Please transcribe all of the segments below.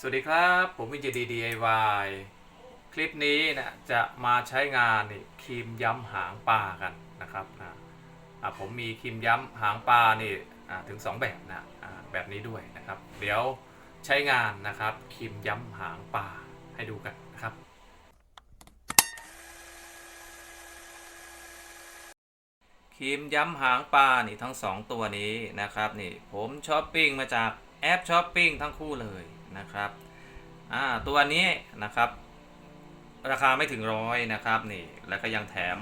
สวัสดีครับ ผมวินเจดี DIY คลิปนี้นะจะมาใช้งานนี่ครีมย้ำหางปลากันนะครับนะะผมมีครีมย้ำหางปลานี่อะถึง 2 แบบนะแบบนี้ด้วยนะครับ เดี๋ยวใช้งานนะครับครีมย้ำหางปลาให้ดูกันนะครับครีมย้ำหางปลานี่ทั้ง 2 ตัวนี้นะครับนี่ผมช้อปปิ้งมาจากแอปช้อปปิ้งทั้งคู่เลย นะครับอ่าตัวนี้นะครับ ราคาไม่ถึงร้อยนะครับนี่แล้วก็ยังแถม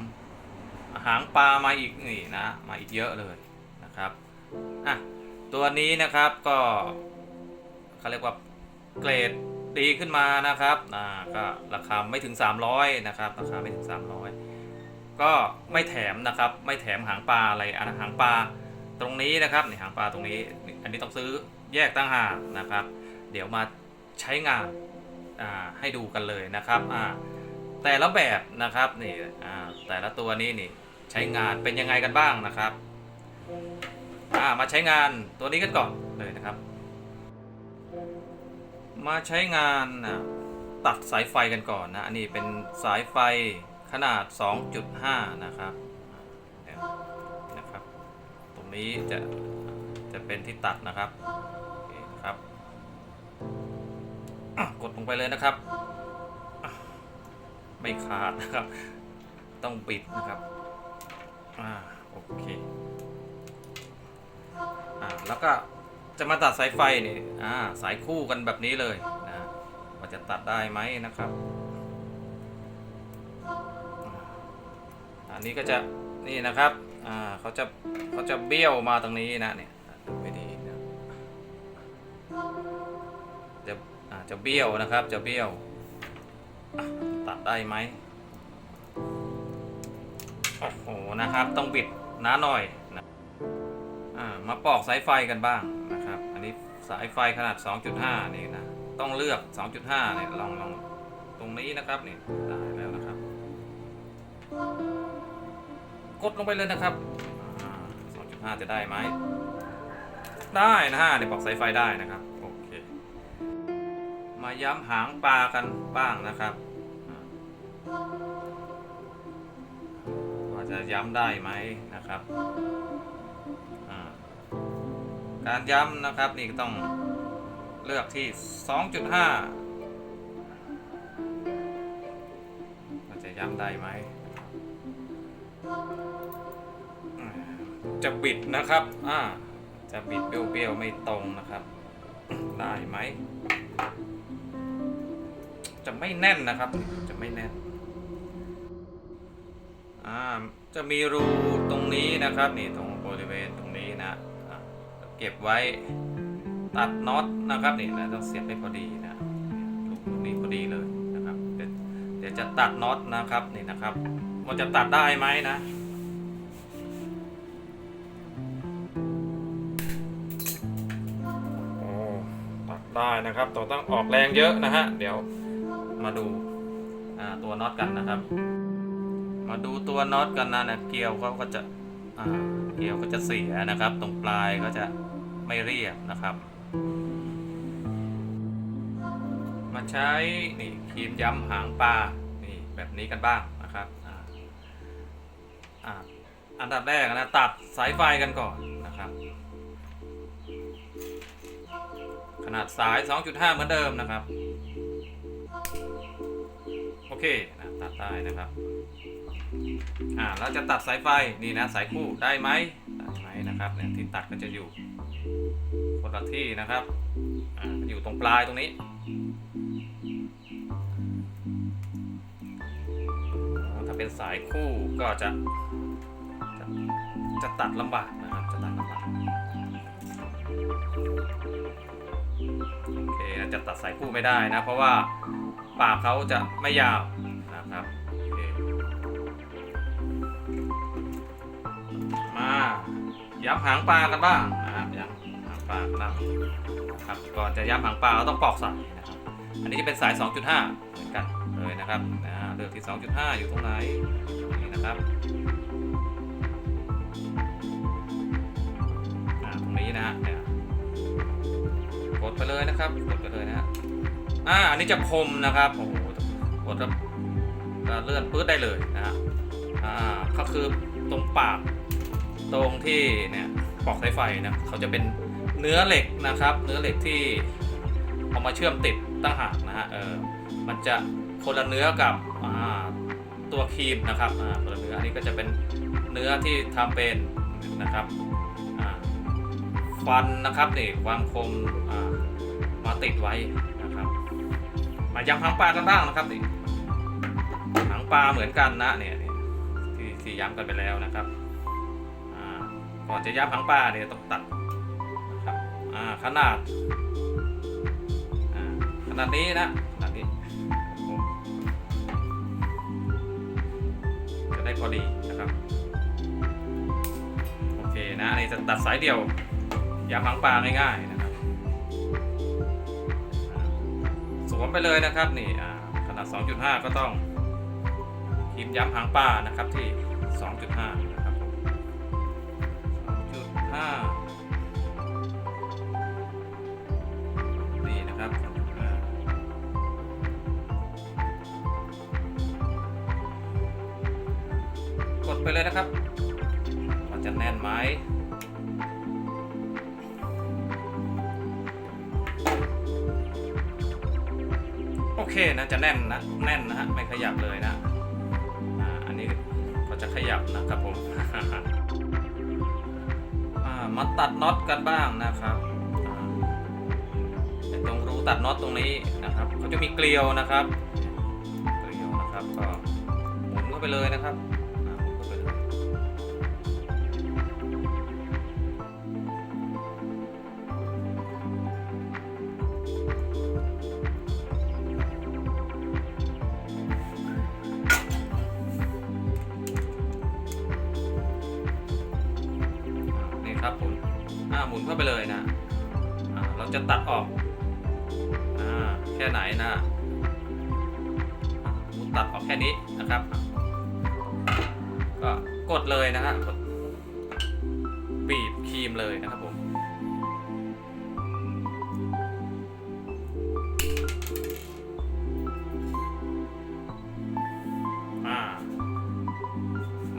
หางปลามาอีกนี่นะมาอีกเยอะเลยนะครับอะตัวนี้นะครับก็เขาเรียกว่าเกรดดีขึ้นมานะครับอ่าก็ราคาไม่ถึง 300นะครับราคาไม่ถึง 300 ก็ไม่แถมนะครับไม่แถมหางปลาอะไรอันหางปลาตรงนี้นะครับในหางปลาตรงนี้ อันนี้ต้องซื้อแยกตั้งหากนะครับ เดี๋ยวมาใช้งานให้ดูกันเลยนะครับแต่ละแบบนะครับนี่แต่ละตัวนี้นี่ใช้งานเป็นยังไงกันบ้างนะครับมาใช้งานตัวนี้กันก่อนเลยนะครับ มาใช้งานตัดสายไฟกันก่อนนะอันนี้เป็นสายไฟขนาด 2.5 นะครับนะครับ ตรงนี้จะจะเป็นที่ตัดนะครับ ลงไปเลยนะครับ ไม่ขาดนะครับ ต้องปิดนะครับอ่าโอเคอ่าแล้วก็จะมาตัดสายไฟนี่อ่าสายคู่กันแบบนี้เลยนะว่าจะตัดได้ไหมนะครับ อันนี้ก็จะนี่นะครับอ่าเขาจะเขาจะเบี้ยวมาตรงนี้นะเนี่ย จะเบี้ยวนะครับจะเบี้ยวตัดได้ไหมโอ้โหนะครับ ต้องบิดหนาหน่อยนะมาปอกสายไฟกันบ้างนะครับ อันนี้สายไฟขนาด 2.5 นี่นะ ต้องเลือก 2.5เนี่ยลองลองตรงนี้นะครับนี่ได้แล้วนะครับ กดลงไปเลยนะครับอ่า2.5 จะได้ไหมได้นะฮะเดี๋ยวบอกสายไฟได้นะครับ มาย้ำหางปลากันบ้างนะครับว่าจะย้ำได้ไหมนะครับ การย้ำนะครับนี่ก็ต้องเลือกที่ 2.5ว่าจะย้ำได้ไหม จะบิดนะครับ อ่า จะบิดเบี้ยวๆไม่ตรงนะครับ ได้ไหม จะไม่แน่นนะครับ จะไม่แน่นอ่าจะมีรูตรงนี้นะครับนี่ตรงบริเวณตรงนี้นะเก็บไว้ตัดน็อตนะครับนี่นะต้องเสียบให้พอดีนะรูตรงนี้พอดีเลยนะครับเดี๋ยวจะตัดน็อตนะครับนี่นะครับว่าจะตัดได้ไหมนะโอ้ตัดได้นะครับแต่ต้องออกแรงเยอะนะฮะ เดี๋ยว มาดูตัวน็อตกันนะครับ มาดูตัวน็อตกันนะนะเกลียวเขาก็จะเกลียวก็จะเสียนะครับ ตรงปลายก็จะไม่เรียบนะครับ มาใช้นี่ครีมย้ำหางปลานี่แบบนี้กันบ้างนะครับอันดับแรกนะตัดสายไฟกันก่อนนะครับ ขนาดสาย 2.5 เหมือนเดิมนะครับ เคนะตัดได้นะครับ อ่าเราจะตัดสายไฟนี่นะสายคู่ได้ไหมได้ไหมนะครับเนี่ยที่ตัดก็จะอยู่คนละที่นะครับอ่าอยู่ตรงปลายตรงนี้ถ้าเป็นสายคู่ก็จะจะจะตัดลำบากนะครับจะตัดลำบากโอเคจะตัดสายคู่ไม่ได้นะเพราะว่า ปากเขาจะไม่ยาวนะครับมาย้ำหางปลากันบ้างนะครับย้ำหางปลากันบ้างครับก่อนจะย้ำหางปลาเราต้องปอกสายนะครับอันนี้จะเป็นสาย 2.5 เหมือนกันเลยนะครับอ่าเลือกที่ 2.5 อยู่ตรงไหนนี่นะครับตรงนี้นะฮะเนี่ยกดไปเลยนะครับกดไปเลยนะฮะ อ่าอันนี้จะคมนะครับโอ้โหกดแล้วก็เลื่อนปื๊ดได้เลยนะฮะอ่าก็คือตรงปากตรงที่เนี่ยปอกสายไฟนะเขาจะเป็นเนื้อเหล็กนะครับ เนื้อเหล็กที่เอามาเชื่อมติดตั้งหากนะฮะเออมันจะคนละเนื้อกับอ่าตัวครีมนะครับอ่าคนละเนื้ออันนี้ก็จะเป็นเนื้อที่ทำเป็นนะครับอ่าฟันนะครับนี่ความคมอ่ามาติดไว้ มาย้ำหางปลากันบ้างนะครับนี่หางปลาเหมือนกันนะเนี่ยนี่ที่ที่ย้ำกันไปแล้วนะครับก่อนจะย้ำหางปลาเนี่ยต้องตัดนะครับขนาดขนาดนี้นะขนาดนี้จะได้พอดีนะครับโอเคนะอันนี้จะตัดสายเดียวย้ำหางปลาง่ายๆนะ วมไปเลยนะครับนี่ขนาด 2.5 ก็ต้องครีมย้ำหางปลานะครับที่ 2.5 นะครับ2.5 นี่นะครับ2.5กดไปเลยนะครับ มันจะแน่นไหม เคนะจะแน่นนะแน่นนะฮะไม่ขยับเลยนะอันนี้ก็จะขยับนะครับผมมาตัดน็อตกันบ้างนะครับตรงรูตัดน็อตตรงนี้นะครับเขาจะมีเกลียวนะครับ เกลียวนะครับก็หมุนเข้าไปเลยนะครับ มุนเข้าไปเลยนะเราจะตัดออกอแค่ไหนนะหมุนตัดออกแค่นี้นะครับ ก็กดเลยนะฮะกดบีบครีมเลยนะครับผม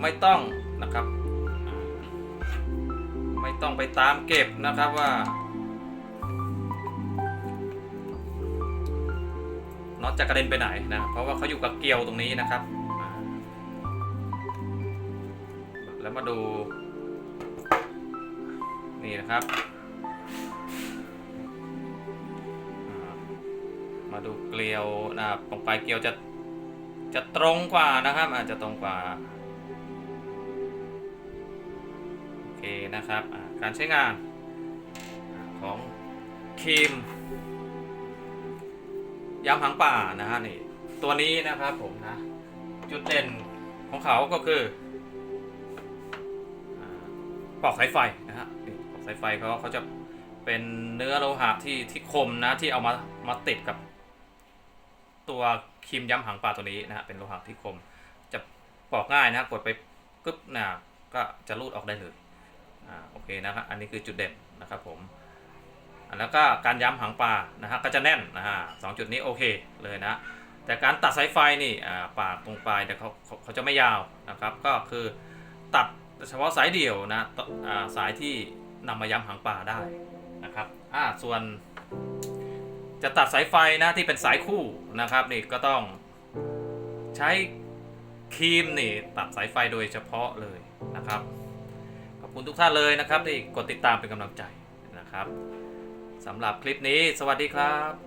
ไม่ต้อง ต้องไปตามเก็บนะครับว่าน็อตจะกระเด็นไปไหนนะเพราะว่าเขาอยู่กับเกลียวตรงนี้นะครับ แล้วมาดูนี่นะครับ มาดูเกลียวนะตรงปลายเกลียวจะจะตรงกว่านะครับอาจจะตรงกว่าโอเคนะครับอ่า การใช้งานของครีมย้ำหางป่านะฮะนี่ตัวนี้นะครับผมนะ จุดเด่นของเขาก็คือปลอกสายไฟนะฮะปลอกสายไฟเขาเขาจะเป็นเนื้อโลหะที่ที่คมนะที่เอามามาติดกับตัวครีมย้ำหางปลาตัวนี้นะฮะเป็นโลหะที่คม จะปอกง่ายนะกดไปกึ๊บนะก็จะรูดออกได้เลย อ่าโอเคนะครับอันนี้คือจุดเด่นนะครับผมอ่าแล้วก็การย้ำหางปลานะฮะก็จะแน่นนะฮะสองจุดนี้โอเคเลยนะแต่การตัดสายไฟนี่อ่าปากตรงปลายเนี่ยเขาเขาเขาจะไม่ยาวนะครับก็คือตัดเฉพาะสายเดี่ยวนะอ่าสายที่นำมาย้ำหางปลาได้นะครับอ่าส่วนจะตัดสายไฟนะที่เป็นสายคู่นะครับนี่ก็ต้องใช้ครีมนี่ตัดสายไฟโดยเฉพาะเลยนะครับ คุณทุกท่านเลยนะครับที่กดติดตามเป็นกำลังใจนะครับสำหรับคลิปนี้ สวัสดีครับ